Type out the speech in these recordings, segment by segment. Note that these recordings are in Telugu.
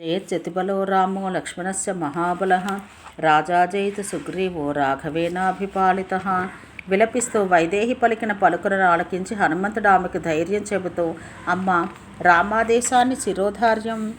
జయత్యతిబలో రామో లక్ష్మణస్య మహాబలః. రాజాజయిత సుగ్రీవో రాఘవేనాభిపాలిత. విలపిస్తూ వైదేహి పలికిన పలుకులను ఆలకించి హనుమంతుడు ఆమెకు ధైర్యం చెబుతూ అమ్మ రామాదేశాన్ని శిరోధార్యం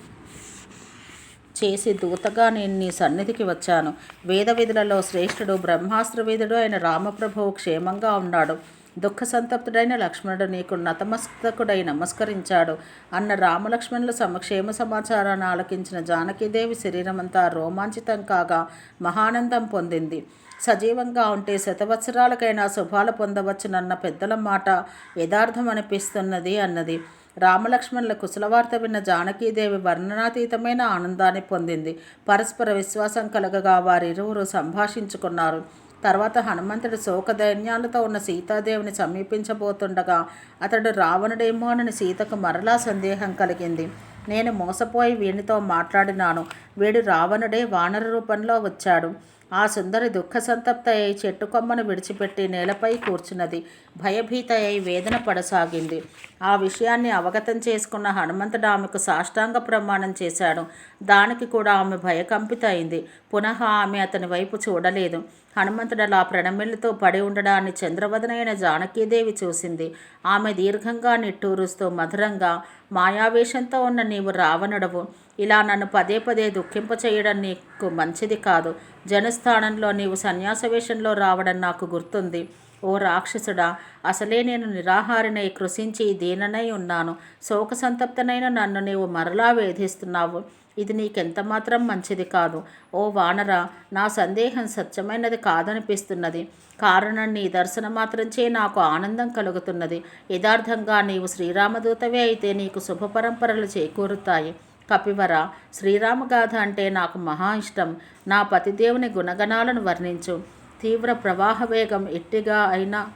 చేసి దూతగా నేను నీ సన్నిధికి వచ్చాను. వేద విధులలో శ్రేష్ఠుడు బ్రహ్మాస్త్ర విధుడు అయిన రామప్రభువు క్షేమంగా ఉన్నాడు. దుఃఖ సంతప్తుడైన లక్ష్మణుడు నీకు నతమస్తకుడై నమస్కరించాడు అన్న రామలక్ష్మణుల సమక్షేమ సమాచారాన్ని ఆలకించిన జానకీదేవి శరీరమంతా రోమాంచితం కాగా మహానందం పొందింది. సజీవంగా ఉంటే శతవత్సరాలకైనా శుభాలు పొందవచ్చునన్న పెద్దల మాట యథార్థం అనిపిస్తున్నది అన్నది. రామలక్ష్మణుల కుశలవార్త విన్న జానకీదేవి వర్ణనాతీతమైన ఆనందాన్ని పొందింది. పరస్పర విశ్వాసం కలగగా వారిరువురు సంభాషించుకున్నారు. తర్వాత హనుమంతుడు శోకధైన్యాలతో ఉన్న సీతాదేవిని సమీపించబోతుండగా అతడు రావణుడేమో అని సీతకు మరలా సందేహం కలిగింది. నేను మోసపోయి వీనితో మాట్లాడినాను. వీడు రావణుడే వానర రూపంలో వచ్చాడు. ఆ సుందరి దుఃఖ సంతప్త అయి చెట్టు కొమ్మను విడిచిపెట్టి నేలపై కూర్చున్నది. భయభీత అయి వేదన పడసాగింది. ఆ విషయాన్ని అవగతం చేసుకున్న హనుమంతుడు ఆమెకు సాష్టాంగ ప్రమాణం చేశాడు. దానికి కూడా ఆమె భయకంపిత అయింది పునః ఆమె అతని వైపు చూడలేదు. హనుమంతుడు అలా ప్రణమిల్లుతో పడి ఉండడాన్ని చంద్రవదనైన జానకీదేవి చూసింది. ఆమె దీర్ఘంగా నిట్టూరుస్తూ మధురంగా మాయావేశంతో ఉన్న నీవు రావణుడవు. ఇలా నన్ను పదే పదే దుఃఖింపచేయడం నీకు మంచిది కాదు. జనస్థానంలో నీవు సన్యాస వేషంలో రావడం నాకు గుర్తుంది. ఓ రాక్షసుడా అసలే నేను నిరాహారినై కృషించి దీననై ఉన్నాను. శోక సంతప్తనైన నన్ను నీవు మరలా వేధిస్తున్నావు. ఇది నీకెంత మాత్రం మంచిది కాదు. ఓ వానర నా సందేహం సత్యమైనది కాదనిపిస్తున్నది. కారణం నీ దర్శన మాత్రంచే నాకు ఆనందం కలుగుతున్నది. యథార్థంగా నీవు శ్రీరామదూతవే అయితే నీకు శుభ పరంపరలు చేకూరుతాయి. కపివర శ్రీరామగాథ అంటే నాకు మహా ఇష్టం. నా పతిదేవుని గుణగణాలను వర్ణించు. తీవ్ర ప్రవాహ వేగం ఎట్టిగా అయినా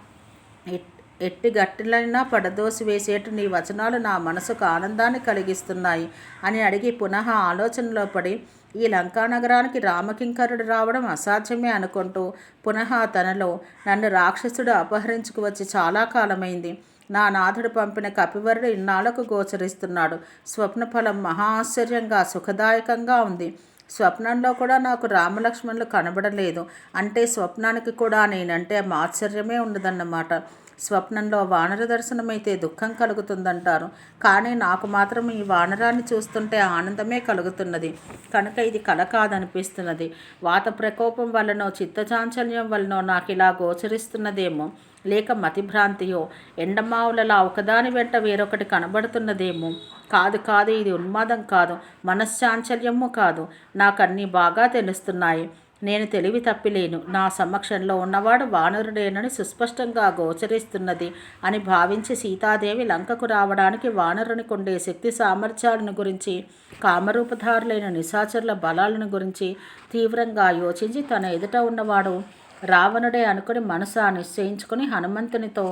ఎట్టి గట్టిలైనా పడదోసి వేసేటు నీ వచనాలు నా మనసుకు ఆనందాన్ని కలిగిస్తున్నాయి అని అడిగి పునః ఆలోచనలో పడి ఈ లంకానగరానికి రామకింకరుడు రావడం అసాధ్యమే అనుకుంటూ పునః తనలో నన్ను రాక్షసుడు అపహరించుకు వచ్చి చాలా కాలమైంది. నా నాథుడు పంపిన కపివరుడు ఇన్నాళ్ళకు గోచరిస్తున్నాడు. స్వప్నఫలం మహా ఆశ్చర్యంగా సుఖదాయకంగా ఉంది. స్వప్నంలో కూడా నాకు రామలక్ష్మణులు కనబడలేదు. అంటే స్వప్నానికి కూడా నేనంటే ఆశ్చర్యమే ఉండదన్నమాట. స్వప్నంలో వానర దర్శనమైతే దుఃఖం కలుగుతుందంటారు. కానీ నాకు మాత్రం ఈ వానరాన్ని చూస్తుంటే ఆనందమే కలుగుతున్నది. కనుక ఇది కల కాదనిపిస్తున్నది. వాత ప్రకోపం వలనో చిత్తచాంచల్యం వలనో నాకు ఇలా గోచరిస్తున్నదేమో. లేక మతిభ్రాంతియో ఎండమావులలా ఒకదాని వెంట వేరొకటి కనబడుతున్నదేమో. కాదు కాదు ఇది ఉన్మాదం కాదు. మనశ్చాంచల్యము కాదు. నాకన్నీ బాగా తెలుస్తున్నాయి. నేను తెలివి తప్పిలేను. నా సమక్షంలో ఉన్నవాడు వానరుడేనని సుస్పష్టంగా గోచరిస్తున్నది అని భావించి సీతాదేవి లంకకు రావడానికి వానరుని ఉండే శక్తి సామర్థ్యాలను గురించి కామరూపధారులైన నిశాచరుల బలాలను గురించి తీవ్రంగా యోచించి తన ఎదుట ఉన్నవాడు రావణుడే అనుకుని మనసా నిశ్చయించుకుని హనుమంతునితో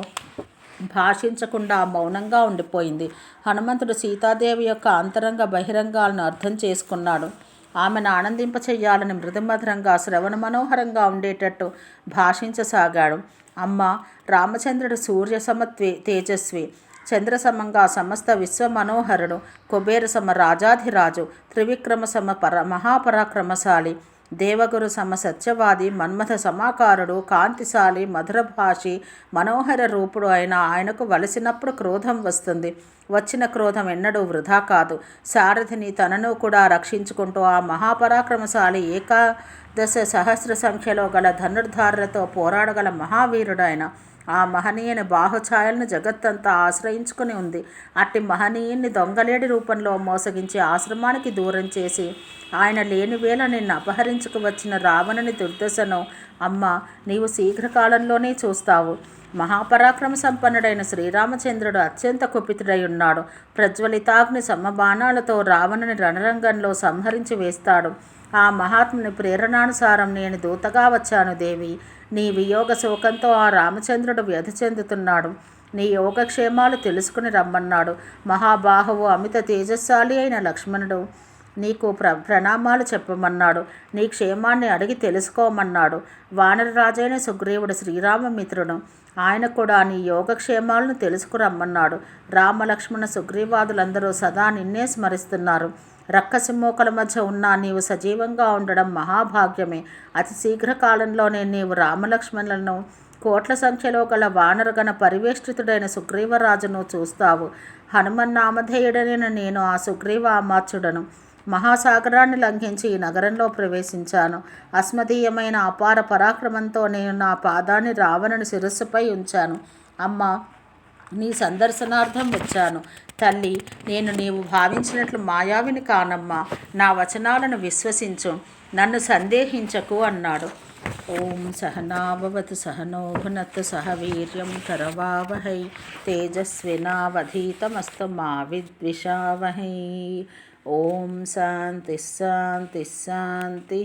భాషించకుండా మౌనంగా ఉండిపోయింది. హనుమంతుడు సీతాదేవి యొక్క అంతరంగ బహిరంగాలను అర్థం చేసుకున్నాడు. ఆమెను ఆనందింపచేయాలని మృదుమధురంగా శ్రవణ మనోహరంగా ఉండేటట్టు భాషించసాగాడు. అమ్మ రామచంద్రుడు సూర్య సమత్వే తేజస్వి. చంద్రసమంగా సమస్త విశ్వ మనోహరుడు కుబేర సమ రాజాధిరాజు త్రివిక్రమ సమ పర మహాపరాక్రమశాలి. దేవగురు సమ సత్యవాది మన్మథ సమాకారుడు కాంతిశాలి మధురభాషి మనోహర రూపుడు అయిన ఆయనకు వలసినప్పుడు క్రోధం వస్తుంది. వచ్చిన క్రోధం ఎన్నడూ వృధా కాదు. సారథిని తనను కూడా రక్షించుకుంటూ ఆ మహాపరాక్రమశాలి ఏకాదశ సహస్ర సంఖ్యలో గల ధనుర్ధారులతో పోరాడగల మహావీరుడైన ఆ మహనీయుని బాహుఛాయలను జగత్తంతా ఆశ్రయించుకుని ఉంది. అట్టి మహనీయుని దొంగలేడి రూపంలో మోసగించి ఆశ్రమానికి దూరం చేసి ఆయన లేని వేళ నిన్ను అపహరించుకు వచ్చిన రావణుని దుర్దశను అమ్మ నీవు శీఘ్రకాలంలోనే చూస్తావు. మహాపరాక్రమ సంపన్నుడైన శ్రీరామచంద్రుడు అత్యంత కుపితుడై ఉన్నాడు. ప్రజ్వలితాగ్ని సమబాణాలతో రావణుని రణరంగంలో సంహరించి వేస్తాడు. ఆ మహాత్ముని ప్రేరణానుసారం నేను దూతగా వచ్చాను దేవి. నీ వియోగ శోకంతో ఆ రామచంద్రుడు వ్యధి చెందుతున్నాడు. నీ యోగక్షేమాలు తెలుసుకుని రమ్మన్నాడు. మహాబాహువు అమిత తేజస్శాలి అయిన లక్ష్మణుడు నీకు ప్ర ప్రణామాలు చెప్పమన్నాడు. నీ క్షేమాన్ని అడిగి తెలుసుకోమన్నాడు. వానరరాజైన సుగ్రీవుడు శ్రీరామమిత్రుడు ఆయన కూడా నీ యోగక్షేమాలను తెలుసుకురమ్మన్నాడు. రామలక్ష్మణ సుగ్రీవాదులందరూ సదా నిన్నే స్మరిస్తున్నారు. రక్కసి మధ్య ఉన్నా నీవు సజీవంగా ఉండడం మహాభాగ్యమే. అతి శీఘ్రకాలంలోనే నీవు రామలక్ష్మణులను కోట్ల సంఖ్యలో గల వానరగణ పరివేష్టితుడైన సుగ్రీవరాజును చూస్తావు. హనుమన్నామధేయుడైన నేను ఆ సుగ్రీవ అమాత్యుడను మహాసాగరాన్ని లంఘించి ఈ నగరంలో ప్రవేశించాను. అస్మదీయమైన అపార పరాక్రమంతో నేను నా పాదాన్ని రావణుని శిరస్సుపై ఉంచాను. అమ్మ నీ సందర్శనార్థం వచ్చాను. తల్లి నేను నీవు భావించినట్లు మాయావిని కానమ్మా. నా వచనాలను విశ్వసించు. నన్ను సందేహించకు అన్నాడు. ఓం సహనాభవతు సహనో సహవీర్యం సహ వీర్యం కరవావహై. తేజస్వినావధీతమస్తు మా విద్విషావహై ఓం శాంతి శాంతి శాంతి.